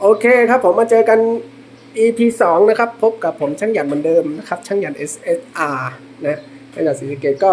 โอเคครับผมมาเจอกัน EP 2 นะครับ พบกับผมช่างหยันเหมือนเดิมนะครับ ช่างหยัน SSR นะช่างหยันศรีสะเกดก็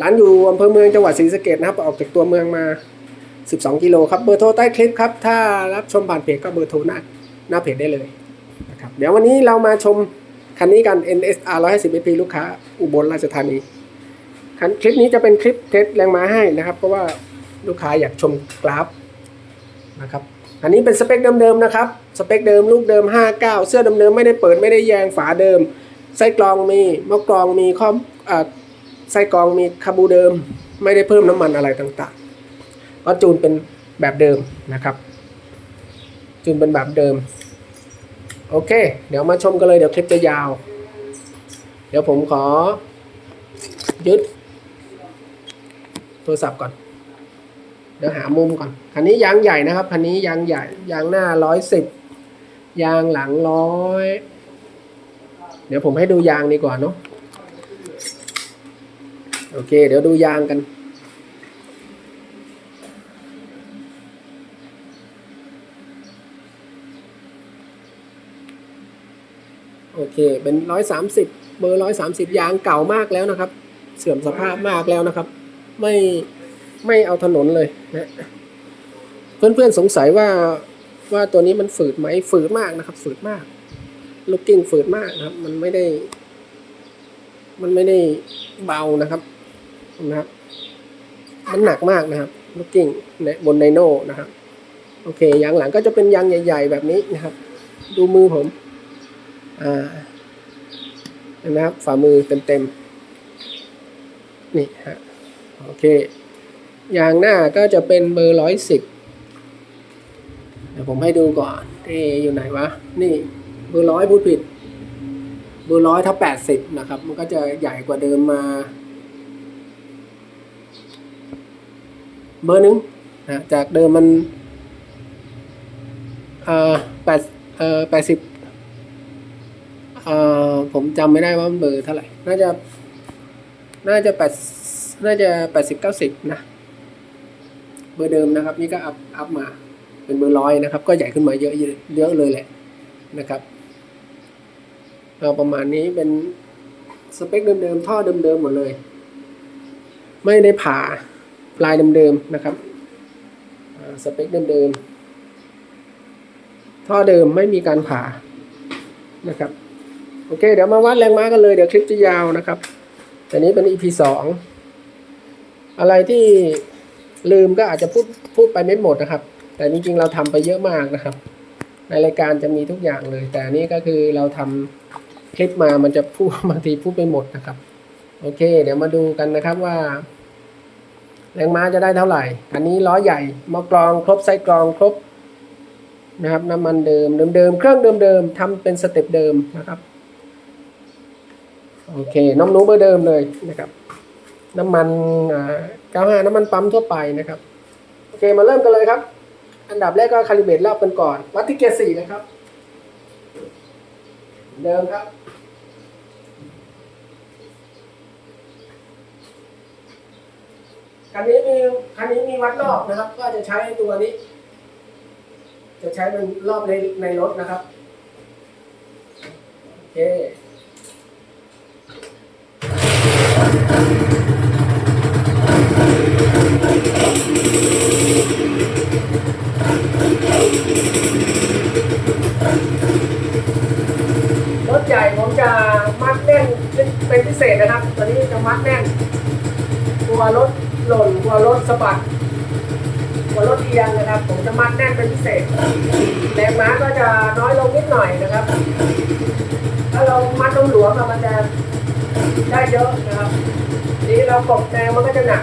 ร้านอยู่อำเภอเมืองจังหวัดศรีสะเกดนะครับ ออกจากตัวเมืองมา 12 กิโลครับ เบอร์โทรใต้คลิปครับ ถ้ารับชมผ่านเพจก็เบอร์โทรหน้าหน้าเพจได้เลยนะครับเดี๋ยววันนี้เรามาชมคันนี้กัน NSR 150 SP ลูกค้า อุบลราชธานีคันคลิปนี้จะเป็นคลิปเทสแรงม้าให้นะครับ เพราะว่าลูกค้าอยากชมกราฟนะครับ อันนี้เป็นสเปคเดิมๆนะครับ สเปคเดิมลูกเดิม 59 เสื้อเดิมๆไม่ได้เปิดไม่ได้แยงฝาเดิม ไส้กรองมีมอกรองมีข้อมอ่าไส้กรองมีคาบูเดิม ไม่ได้เพิ่มน้ำมันอะไรต่างๆก็จูนเป็นแบบเดิมนะครับ จูนเป็นแบบเดิม โอเค เดี๋ยวมาชมกันเลยเดี๋ยวคลิปจะยาว เดี๋ยวผมขอยึดโทรศัพท์ก่อน เดี๋ยวหามุมก่อน คันนี้ยางใหญ่นะครับ คันนี้ยางใหญ่ ยางหน้าร้อยสิบ ยางหลังร้อย เดี๋ยวผมให้ดูยางดีกว่าเนาะ โอเค เดี๋ยวดูยางกัน โอเค เป็นร้อยสามสิบเบอร์ร้อยสามสิบยางเก่ามากแล้วนะครับ เสื่อมสภาพมากแล้วนะครับ ไม่ ไม่เอาถนนเลยนะเพื่อนๆสงสัยว่าว่าตัวนี้มันฝืดไหมฝืดมากนะครับ ฝืดมาก ลูกกิ้งฝืดมากนะครับ มันไม่ได้ มันไม่ได้เบานะครับนะครับ มันหนักมากนะครับ ลูกกิ้งในบนไดโน่นะครับ โอเคยางหลังก็จะเป็นยางใหญ่ ๆ แบบนี้นะครับ ดูมือผมอ่าเห็นไหมครับฝ่ามือเต็มๆนี่ฮะโอเค ยางหน้าก็จะเป็นเบอร์ร้อยสิบเดี๋ยวผมให้ดูก่อนเออยู่ไหนวะ นี่เบอร์ร้อยพูดผิด เบอร์ร้อยถ้าแปดสิบนะครับ มันก็จะใหญ่กว่าเดิมมา เบอร์หนึ่งนะจากเดิมมันเอ่อแปดเอ่อแปดสิบเอ่อผมจำไม่ได้ว่ามันเบอร์เท่าไหร่ น่าจะ น่าจะแปดน่าจะแปดสิบเก้าสิบนะ เบอร์เดิมนะครับ นี่ก็อัพอัพมาเป็นเบอร์ร้อยนะครับ ก็ใหญ่ขึ้นมาเยอะเยอะเลยแหละนะครับก็ประมาณนี้เป็นสเปคเดิมๆท่อเดิมๆหมดเลย ไม่ได้ผ่าปลายเดิมๆนะครับสเปคเดิมๆท่อเดิมไม่มีการผ่านะครับโอเค เดี๋ยวมาวัดแรงม้ากันเลย เดี๋ยวคลิปจะยาวนะครับ แต่นี้เป็น EP สองอะไรที่ ลืมก็อาจจะพูดพูดไปไม่หมดนะครับ แต่จริงๆเราทำไปเยอะมากนะครับ ในรายการจะมีทุกอย่างเลย แต่นนี้ก็คือเราทำคลิปมามันจะพูดบางทีพูดไปหมดนะครับ โอเค เดี๋ยวมาดูกันนะครับว่าแรงม้าจะได้เท่าไหร่ อันนี้ล้อใหญ่มอกรองครบไส้กรองครบนะครับ น้ำมันเดิมเดิมๆเครื่องเดิมๆทำเป็นสเต็ปเดิมนะครับ โอเค น้ำหนูเบอร์เดิมเลยนะครับ น้ำมันอ่า 95 น้ำมันปั๊มทั่วไปนะครับ โอเคมาเริ่มกันเลยครับ อันดับแรกก็คาลิเบรตรอบกันก่อน วัดที่เกียร์สี่นะครับ เดิมครับคันนี้มีคันนี้มีวัดรอบนะครับ ก็จะใช้ตัวนี้ จะใช้เป็นรอบในในรถนะครับ โอเค รถใหญ่ผมจะมัดแน่นเป็นพิเศษนะครับ ตอนนี้จะมัดแน่นกลัวรถหล่นกลัวรถสะบัดกลัวรถเอียงนะครับ ผมจะมัดแน่นเป็นพิเศษแรงม้าก็จะน้อยลงนิดหน่อยนะครับ ถ้าเรามัดลงหลวมมันจะได้เยอะนะครับนี้เรากดแรงมันก็จะหนัก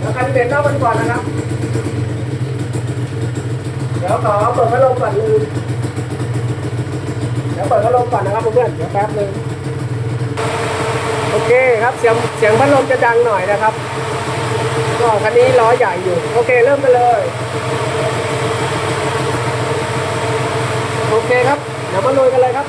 แล้วคันเบ็ดรอบกันก่อนนะครับเดี๋ยวขอเปิดพัดลมก่อนลืมเดี๋ยวเปิดพัดลมก่อนนะครับเพื่อนเดี๋ยวแป๊บนึง เคครับเสียงเสียงพัดลมจะดังหน่อยนะครับก็คันนี้ล้อใหญ่อยู่ โอเคเริ่มไปเลย โอเคครับ เดี๋ยวมาลุยกันเลยครับ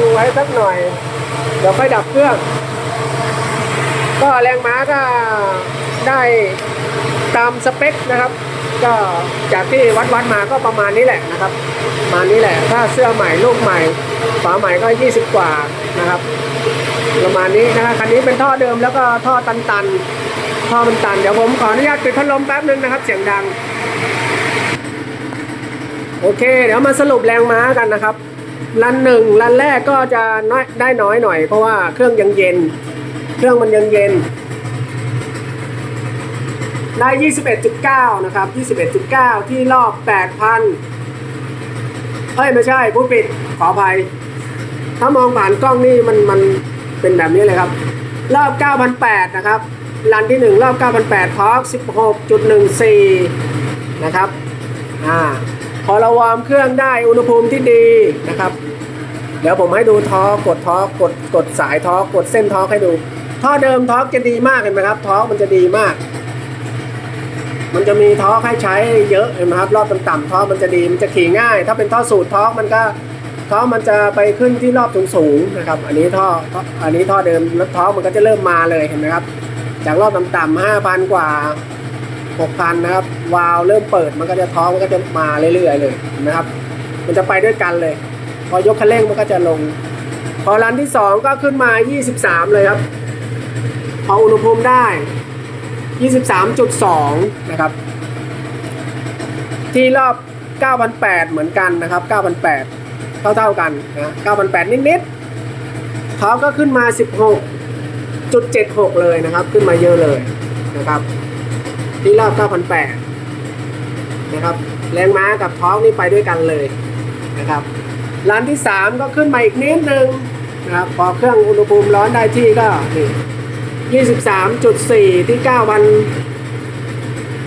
รื่องไว้สักหน่อย เดี๋ยวค่อยดับเครื่อง ก็แรงม้าก็ได้ตามสเปคนะครับ ก็จากที่วัดวัดมาก็ประมาณนี้แหละนะครับประมาณนี้แหละ ถ้าเสื้อใหม่ลูกใหม่ฝาใหม่ก็ 20 กว่านะครับ ประมาณนี้นะครับคันนี้เป็นท่อเดิมแล้วก็ท่อตันตันๆท่อมันตัน เดี๋ยวผมขออนุญาตปิดพัดลมแป๊บนึงนะครับ เสียงดัง โอเค เดี๋ยวมาสรุปแรงม้ากันนะครับ รันหนึ่งรันแรกก็จะน้อยได้น้อยหน่อย เพราะว่าเครื่องยังเย็น เครื่องมันยังเย็น ได้ 21.9 นะครับ 21.9 ที่รอบ 8,000เฮ้ย ไม่ใช่ผู้ปิดขออภัย ถ้ามองผ่านกล้องนี่มันมันเป็นแบบนี้เลยครับ รอบ 9,800 นะครับรันที่ 1 รอบ 9,800ทอร์ก16.14 นะครับ อ่า พอเราวอร์มเครื่องได้อุณหภูมิที่ดีนะครับ เดี๋ยวผมให้ดูทอกดทอกดกดสายทอกดเส้นทอให้ดูท่อเดิมทอกจะดีมากเห็นไหมครับทอกมันจะดีมาก มันจะมีทอกให้ใช้เยอะเห็นไหมครับรอบต่ำๆทอกมันจะดีมันจะขี่ง่าย ถ้าเป็นท่อสูตรทอกมันก็ทอมันจะไปขึ้นที่รอบสูงๆนะครับ อันนี้ท่อ อันนี้ท่อเดิมแล้วทอมันก็จะเริ่มมาเลยเห็นไหมครับ จากรอบต่ำๆห้าพันกว่า หกพันะครับ วาล์วเริ่มเปิดมันก็จะท้องมันก็จะมาเรื่อยๆเลยนไหมครับ มันจะไปด้วยกันเลย พอยกคันเร่งมันก็จะลง พอรันที่สองก็ขึ้นมา 23 เลยครับ พออุณหภูมิได้ 23.2 นะครับ ที่รอบ 9,800 เหมือนกันนะครับ 9,800 เท่าๆกันนะ9,800 นิดๆเขาก็ขึ้นมา 16.76 เลยนะครับ ขึ้นมาเยอะเลยนะครับ ที่รอบ9,800นะครับ แรงม้ากับท้องนี่ไปด้วยกันเลยนะครับร้านที่ 3 ก็ขึ้นมาอีกนิดนึงนะครับพอเครื่องอุณหภูมิร้อนได้ที่ก็นี่23.4 ที่9,000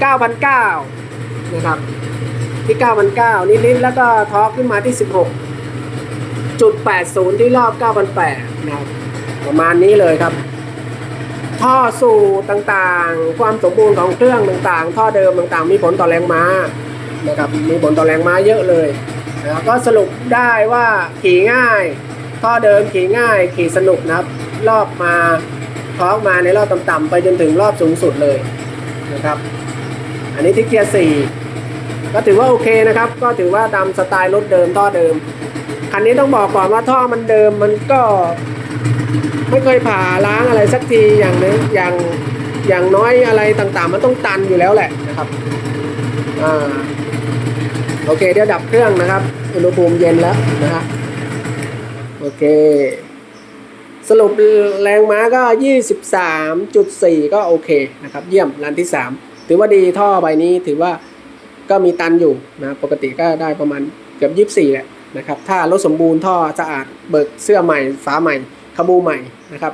9,900นะครับที่9,900นิดๆแล้วก็ทอร์กขึ้นมาที่ 16.80 ที่รอบ9,800นะครับประมาณนี้เลยครับ ท่อสู่ต่างๆ ความสมบูรณ์ของเครื่องต่างๆ ท่อเดิมต่างๆ มีผลต่อแรงม้านะครับมีผลต่อแรงม้าเยอะเลยนะครับก็สรุปได้ว่าขี่ง่าย ท่อเดิมขี่ง่าย ขี่สนุกนะครับ รอบมาท้องมาในรอบต่ำๆไปจนถึงรอบสูงสุดเลยนะครับอันนี้ที่เกียร์สี่ก็ถือว่าโอเคนะครับ ก็ถือว่าตามสไตล์รถเดิมท่อเดิมคันนี้ต้องบอกก่อนว่าท่อมันเดิมมันก็ ไม่เคยผ่าล้างอะไรสักทีอย่างนึงอย่างอย่างน้อยอะไรต่างๆ มันต้องตันอยู่แล้วแหละนะครับอ่าโอเคเดี๋ยวดับเครื่องนะครับ อุณหภูมิเย็นแล้วนะครับโอเค สรุปแรงม้าก็ 23.4 ก็โอเคนะครับ เยี่ยมรันที่ 3 ถือว่าดีท่อใบนี้ถือว่าก็มีตันอยู่นะปกติก็ได้ประมาณเกือบ 24 แหละนะครับ ถ้ารถสมบูรณ์ท่อสะอาดเบิกเสื้อใหม่ฝาใหม่ ขบูใหม่นะครับ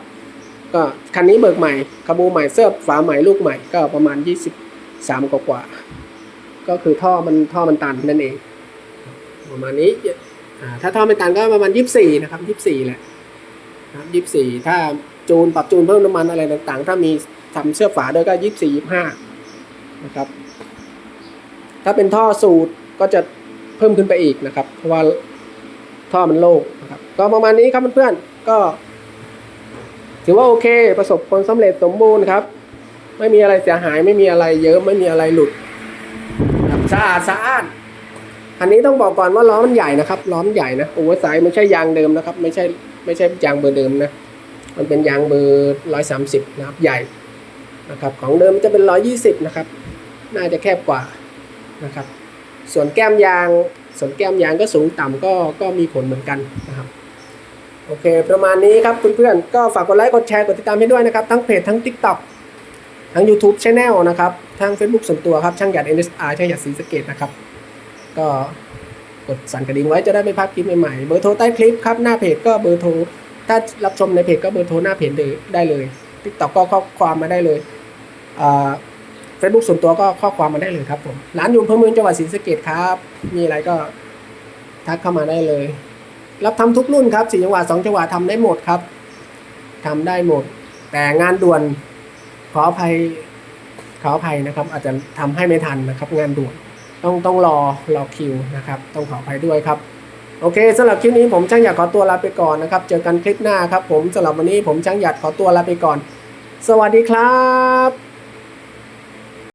ก็คันนี้เบิกใหม่ขบูใหม่เสื้อฝาใหม่ลูกใหม่ก็ประมาณ 23กว่ากว่าก็คือท่อมันท่อมันตันนั่นเอง ประมาณนี้ถ้าท่อไม่ตันก็ประมาณ 24 นะครับ 24 แหละนะครับยี่สี่ถ้าจูนปรับจูนเพิ่มน้ำมันอะไรต่างๆ ถ้ามีทำเสื้อฝาด้วยก็ยี่สี่ยี่ห้านะครับ ถ้าเป็นท่อสูตรก็จะเพิ่มขึ้นไปอีกนะครับ เพราะว่าท่อมันโล่งนะครับ ก็ประมาณนี้ครับเพื่อนๆก็ ถือว่าโอเค ประสบผลสำเร็จสมบูรณ์ครับ ไม่มีอะไรเสียหายไม่มีอะไรเยอะไม่มีอะไรหลุดสะอาดสะอาดอันนี้ต้องบอกก่อนว่าล้อมันใหญ่นะครับล้อมันใหญ่นะโอเวอร์ไซส์ไม่ใช่ยางเดิมนะครับ ไม่ใช่ไม่ใช่ยางเบอร์เดิมนะ มันเป็นยางเบอร์ร้อยสามสิบนะครับใหญ่นะครับ ของเดิมมันจะเป็นร้อยี่สิบนะครับ น่าจะแคบกว่านะครับ ส่วนแก้มยาง ส่วนแก้มยางก็สูงต่ำก็ก็มีผลเหมือนกันนะครับ โอเค ประมาณนี้ครับเพื่อนๆก็ฝากกดไลค์กดแชร์กดติดตามให้ด้วยนะครับ ทั้งเพจทั้ง TikTok ทั้ง YouTube Channel นะครับทั้ง Facebook ส่วนตัวครับช่างหยัด NSR ช่างหยัดศรีสเกดนะครับ ก็กดสั่นกระดิ่งไว้จะได้ไม่พลาดคลิปใหม่ๆเบอร์โทรใต้คลิปครับหน้าเพจก็เบอร์โทรถ้ารับชมในเพจก็เบอร์โทรหน้าเพจเลยได้เลย TikTok ก็ข้อความมาได้เลยเฟซบุ๊กส่วนตัวก็ข้อความมาได้เลยครับผมร้านอยู่อำเภอเมืองจังหวัดศรีสะเกดครับ มีอะไรก็ทักเข้ามาได้เลย รับทำทุกรุ่นครับสี่จังหวะสองจังหวะทำได้หมดครับทำได้หมด แต่งานด่วนขออภัยขออภัยนะครับ อาจจะทำให้ไม่ทันนะครับ งานด่วนต้องต้องรอรอคิวนะครับ ต้องขออภัยด้วยครับ โอเคสำหรับคลิปนี้ผมช่างหยัดขอตัวลาไปก่อนนะครับ เจอกันคลิปหน้าครับ ผมสำหรับวันนี้ผมช่างหยัดขอตัวลาไปก่อน สวัสดีครับ